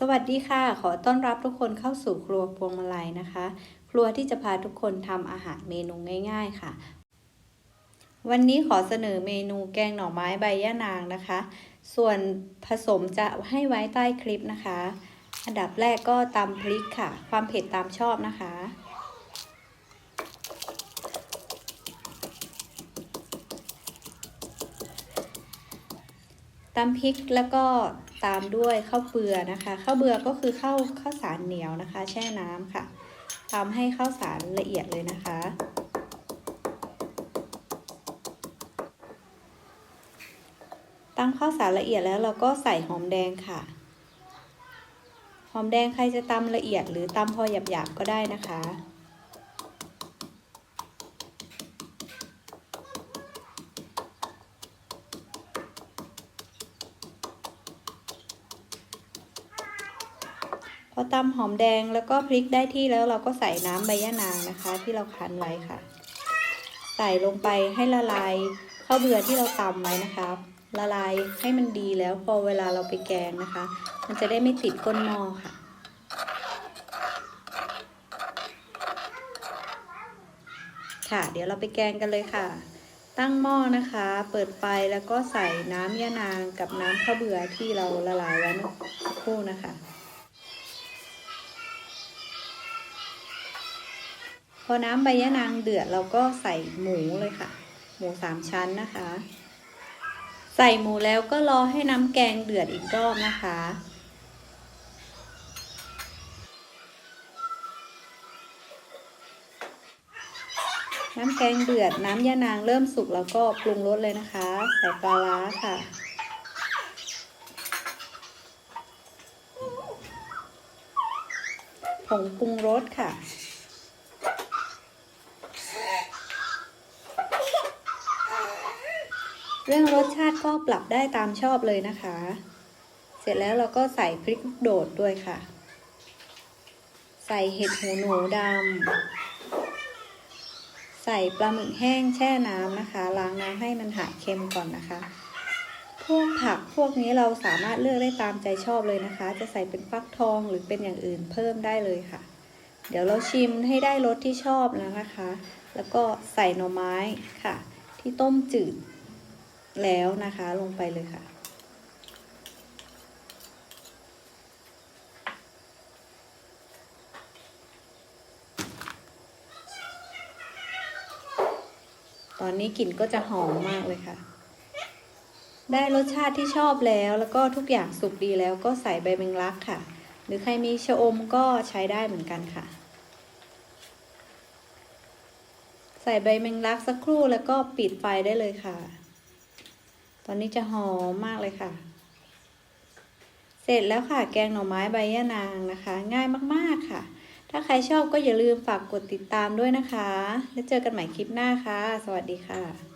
สวัสดีค่ะ ขอต้อนรับทุกคนเข้าสู่ครัวพวงมาลัยนะคะ ครัวที่จะพาทุกคนทำอาหารเมนูง่าย ๆค่ะ วันนี้ขอเสนอเมนูแกงหน่อไม้ใบย่านางนะคะ ส่วนผสมจะให้ไว้ใต้คลิปนะคะ อันดับแรกก็ตำพริกค่ะ ความเผ็ดตามชอบนะคะ ตำพริกแล้วก็ตามด้วยข้าวเบือนะคะข้าวเบือก็คือข้าวข้าวสารเหนียวนะคะ แช่น้ำค่ะตำให้ข้าวสารละเอียดเลยนะคะ ตำข้าวสารละเอียดแล้วเราก็ใส่หอมแดงค่ะ หอมแดงใครจะตำละเอียดหรือตำพอหยาบๆก็ได้นะคะ พอตำหอมแดงแล้วก็พริกได้ที่แล้วเราก็ใส่น้ำใบยะนางนะคะ ที่เราคั้นไว้ค่ะ ใส่ลงไปให้ละลายข้าวเบื่อที่เราตำไว้นะคะ ละลายให้มันดีแล้วพอเวลาเราไปแกงนะคะ มันจะได้ไม่ติดก้นหม้อค่ะค่ะ เดี๋ยวเราไปแกงกันเลยค่ะ ตั้งหม้อนะคะ เปิดไฟแล้วก็ใส่น้ำยะนางกับน้ำข้าวเบื่อที่เราละลายไว้เมื่อสักครู่นะคะ พอน้ำใบยะนางเดือดเราก็ใส่หมูเลยค่ะ หมูสามชั้นนะคะ ใส่หมูแล้วก็รอให้น้ำแกงเดือดอีกรอบนะคะน้ำแกงเดือดน้ำยะนางเริ่มสุกแล้วก็ปรุงรสเลยนะคะ ใส่ปลาร้าค่ะ ผงปรุงรสค่ะ เรื่องรสชาติก็ปรับได้ตามชอบเลยนะคะ เสร็จแล้วเราก็ใส่พริกโดดด้วยค่ะ ใส่เห็ดหูหนูดำใส่ปลาหมึกแห้งแช่น้ำนะคะ ล้างน้ำให้มันหายเค็มก่อนนะคะ พวกผักพวกนี้เราสามารถเลือกได้ตามใจชอบเลยนะคะ จะใส่เป็นฟักทองหรือเป็นอย่างอื่นเพิ่มได้เลยค่ะ เดี๋ยวเราชิมให้ได้รสที่ชอบแล้วนะคะ แล้วก็ใส่หน่อไม้ค่ะ ที่ต้มจืด แล้วนะคะลงไปเลยค่ะ ตอนนี้กลิ่นก็จะหอมมากเลยค่ะ ได้รสชาติที่ชอบแล้วแล้วก็ทุกอย่างสุกดีแล้วก็ใส่ใบแมงลักค่ะ หรือใครมีชะอมก็ใช้ได้เหมือนกันค่ะใส่ใบแมงลักสักครู่แล้วก็ปิดไฟได้เลยค่ะ ตอนนี้จะหอมมากเลยค่ะ เสร็จแล้วค่ะ แกงหน่อไม้ใบยะนางนะคะ ง่ายมากๆค่ะ ถ้าใครชอบก็อย่าลืมฝากกดติดตามด้วยนะคะ แล้วเจอกันใหม่คลิปหน้าค่ะ สวัสดีค่ะ